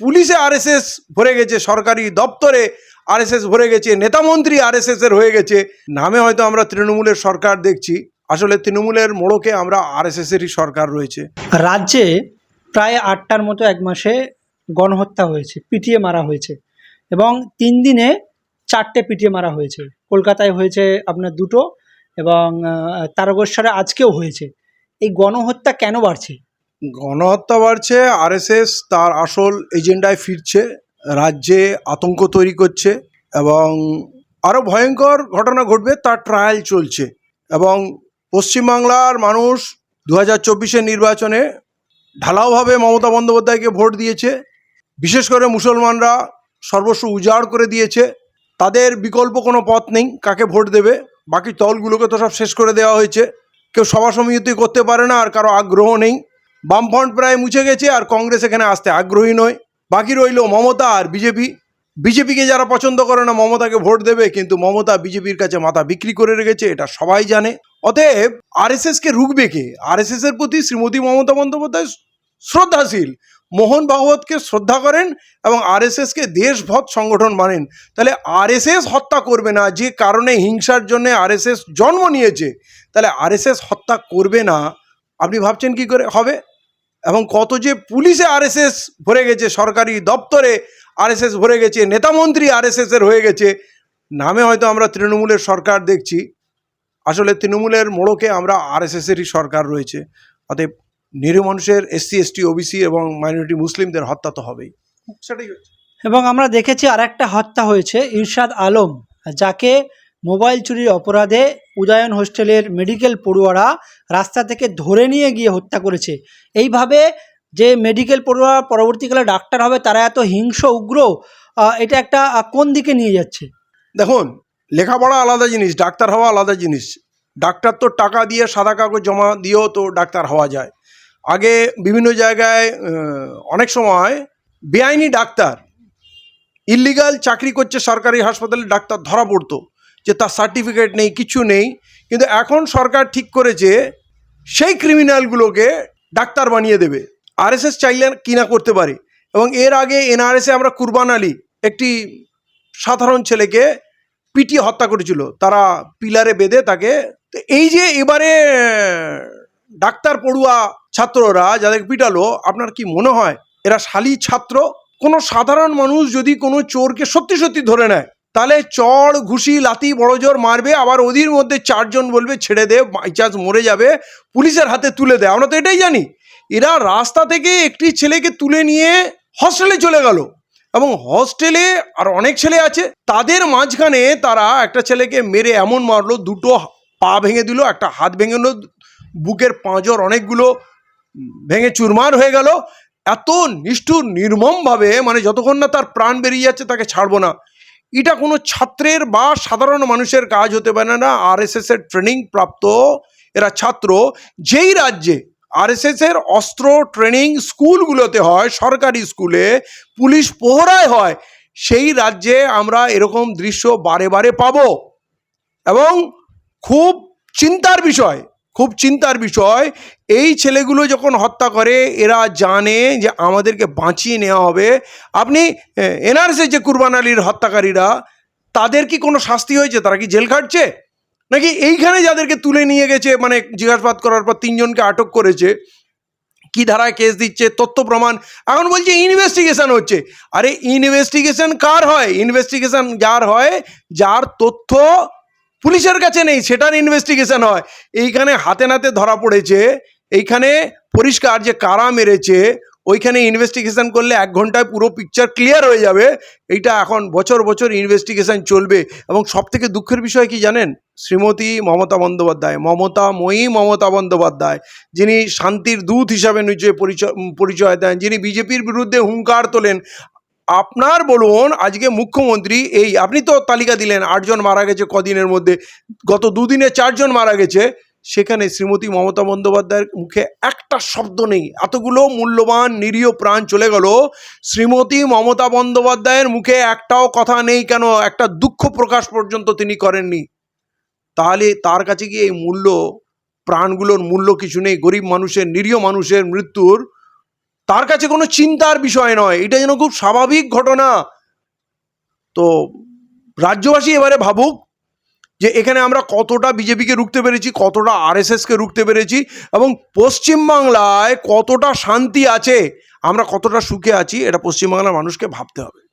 পুলিশে আরএসএস ভরে গেছে, সরকারি দপ্তরে আরএসএস ভরে গেছে নেতামন্ত্রী আরএসএস এর হয়ে গেছে। নামে হয়তো আমরা তৃণমূলের সরকার দেখছি। আসলে তৃণমূলের মোড়কে আমরা আরএসএস এরই সরকার রয়েছে। রাজ্যে প্রায় আটটার মতো এক মাসে গণহত্যা হয়েছে, পিটিয়ে মারা হয়েছে। এবং তিন দিনে চারটে পিটিয়ে মারা হয়েছে। কলকাতায় হয়েছে আপনার দুটো এবং তারকেশ্বরে আজকেও হয়েছে। এই গণহত্যা কেন বাড়ছে? গণহত্যা বাড়ছে আরএসএস তার আসল এজেন্ডায় ফিরছে, রাজ্যে আতঙ্ক তৈরি করছে এবং আরও ভয়ঙ্কর ঘটনা ঘটবে, তার ট্রায়াল চলছে এবং পশ্চিমবাংলার মানুষ দু হাজার চব্বিশের নির্বাচনে ঢালাওভাবে মমতা বন্দ্যোপাধ্যায়কে ভোট দিয়েছে, বিশেষ করে মুসলমানরা সর্বস্ব উজাড় করে দিয়েছে, তাদের বিকল্প কোনো পথ নেই কাকে ভোট দেবে, বাকি দলগুলোকে তো সব শেষ করে দেওয়া হয়েছে, কেউ সভা সমিতি করতে পারে না আর কারও আগ্রহ নেই। বামফ্রন্ট প্রায় মুছে গেছে আর কংগ্রেস এখানে আসতে আগ্রহী নয়। বাকি রইল মমতা আর বিজেপি। বিজেপিকে যারা পছন্দ করে না, মমতাকে ভোট দেবে, কিন্তু মমতা বিজেপির কাছে মাথা বিক্রি করে রেখেছে, এটা সবাই জানে। অতএব আরএসএসকে রুখবে কে? আরএসএস এর প্রতি শ্রীমতী মমতা বন্দ্যোপাধ্যায় শ্রদ্ধাশীল। মোহন ভাগবতকে শ্রদ্ধা করেন এবং আর এস আরএসএসকে দেশভৎ সংগঠন মানেন। তাহলে আরএসএস হত্যা করবে না, যে কারণে হিংসার জন্য আরএসএস জন্ম নিয়েছে। তাহলে আরএসএস হত্যা করবে না আপনি ভাবছেন কি করে হবে? এবং কত যে পুলিশে আরএসএস ভরে গেছে, সরকারি দপ্তরে আরএসএস ভরে গেছে নেতামন্ত্রী আরএসএস এর হয়ে গেছে, নামে হয়তো আমরা তৃণমূলের সরকার দেখছি। আসলে তৃণমূলের মোড়কে আমরা আরএসএস এরই সরকার রয়েছে। অতএব নিরীহ মানুষের এসসি, এসটি, ওবিসি এবং মাইনরিটি মুসলিমদের হত্যা তো হবেই। সেটাই এবং আমরা দেখেছি আর একটা হত্যা হয়েছে ইরশাদ আলম, যাকে মোবাইল চুরির অপরাধে উদয়ন হোস্টেলের মেডিকেল পড়ুয়ারা রাস্তা থেকে ধরে নিয়ে গিয়ে হত্যা করেছে। এইভাবে যে মেডিকেল পড়ুয়া পরবর্তীকালে ডাক্তার হবে, তারা এত হিংস্র, উগ্র এটা একটা কোন দিকে নিয়ে যাচ্ছে? দেখুন, লেখাপড়া আলাদা জিনিস, ডাক্তার হওয়া আলাদা জিনিস। ডাক্তার তো টাকা দিয়ে, সাদা কাগজ জমা দিয়েও তো ডাক্তার হওয়া যায়। আগে বিভিন্ন জায়গায় অনেক সময় বেআইনি ডাক্তার, ইলিগাল চাকরি করছে সরকারি হাসপাতালে, ডাক্তার ধরা পড়তো। যে তার সার্টিফিকেট নেই, কিছু নেই। কিন্তু এখন সরকার ঠিক করেছে, সেই ক্রিমিনালগুলোকে ডাক্তার বানিয়ে দেবে। আরএসএস চাইলে কিনা করতে পারে। এবং এর আগে এনআরএসে আমরা কুরবান আলী, একটি সাধারণ ছেলেকে পিটিয়ে হত্যা করেছিল। তারা পিলারে বেঁধে তাকে, তো এই যে এবারে ডাক্তার পড়ুয়া ছাত্ররা যাদের পিটালো, আপনার কি মনে হয়? এরা শালি ছাত্র? কোনো সাধারণ মানুষ যদি কোনো চোরকে সত্যি সত্যি ধরে নেয় তাহলে চড়, ঘুষি লাতি বড় জোর মারবে, আবার ওদের মধ্যে চারজন বলবে, ছেড়ে দে, বাই চান্স মরে যাবে, পুলিশের হাতে তুলে দেয়। আমরা তো এটাই জানি। এরা রাস্তা থেকে একটি ছেলেকে তুলে নিয়ে হস্টেলে চলে গেল। এবং হস্টেলে আর অনেক ছেলে আছে, তাদের মাঝখানে তারা একটা ছেলেকে মেরে এমন মারলো, দুটো পা ভেঙে দিল, একটা হাত ভেঙে দিল, বুকের পাঁজর অনেকগুলো ভেঙে চুরমার হয়ে গেল। এত নিষ্ঠুর, নির্মমভাবে মানে যতক্ষণ না তার প্রাণ বেরিয়ে যাচ্ছে, তাকে ছাড়বো না। এটা কোনো ছাত্রের বা সাধারণ মানুষের কাজ হতে পারে না। আরএসএস এর ট্রেনিং প্রাপ্ত এরা ছাত্র। যেই রাজ্যে আরএসএস এর অস্ত্র ট্রেনিং স্কুলগুলোতে হয়, সরকারি স্কুলে পুলিশ পোহরায় হয়, সেই রাজ্যে আমরা এরকম দৃশ্য বারে বারে পাবো। এবং খুব চিন্তার বিষয় খুব চিন্তার বিষয়, এই ছেলেগুলো যখন হত্যা করে, এরা জানে যে আমাদেরকে বাঁচিয়ে নেওয়া হবে। আপনি এনআরসি যে কুরবান আলীর হত্যাকারীরা, তাদের কি কোনো শাস্তি হয়েছে? তারা কি জেল খাটছে? নাকি এইখানে যাদেরকে তুলে নিয়ে গেছে মানে জিজ্ঞাসাবাদ করার পর তিনজনকে আটক করেছে, কি ধারায় কেস দিচ্ছে, তথ্য, প্রমাণ? এখন বলছে ইনভেস্টিগেশন হচ্ছে। আরে ইনভেস্টিগেশন কার হয়? ইনভেস্টিগেশন যার হয়, যার তথ্য পুলিশের কাছে নেই, সেটার ইনভেস্টিগেশন হয়। এইখানে হাতে নাতে ধরা পড়েছে, এইখানে পরিষ্কার যে কারা মেরেছে, ওইখানে ইনভেস্টিগেশন করলে এক ঘন্টায় পুরো পিকচার ক্লিয়ার হয়ে যাবে। এইটা এখন বছর বছর ইনভেস্টিগেশন চলবে। এবং সব থেকে দুঃখের বিষয় কি জানেন? শ্রীমতী মমতা বন্দ্যোপাধ্যায়, মমতা ময়ী মমতা বন্দ্যোপাধ্যায়, যিনি শান্তির দূত হিসাবে নিজে পরিচয় পরিচয় দেন, যিনি বিজেপির বিরুদ্ধে হুঙ্কার তোলেন আপনার বলুন, আজকে মুখ্যমন্ত্রী এই, আপনি তো তালিকা দিলেন, আটজন মারা গেছে কদিনের মধ্যে, গত দুদিনে চারজন মারা গেছে, সেখানে শ্রীমতী মমতা বন্দ্যোপাধ্যায়ের মুখে একটা শব্দ নেই, এতগুলো মূল্যবান নিরীহ প্রাণ চলে গেল, শ্রীমতী মমতা বন্দ্যোপাধ্যায়ের মুখে একটাও কথা নেই কেন, একটা দুঃখ প্রকাশ পর্যন্ত তিনি করেননি, তাহলে তার কাছে কি এই মূল্য, প্রাণগুলোর মূল্য কিছু নেই, গরিব মানুষের, নিরীহ মানুষের মৃত্যুর তার কাছে কোনো চিন্তার বিষয় নয়। এটা যেন খুব স্বাভাবিক ঘটনা। তো রাজ্যবাসী এবারে ভাবুক যে এখানে আমরা কতটা বিজেপিকে রুখতে পেরেছি, কতটা আরএসএসকে রুখতে পেরেছি এবং পশ্চিমবাংলায় কতটা শান্তি আছে, আমরা কতটা সুখে আছি, এটা পশ্চিমবাংলার মানুষকে ভাবতে হবে।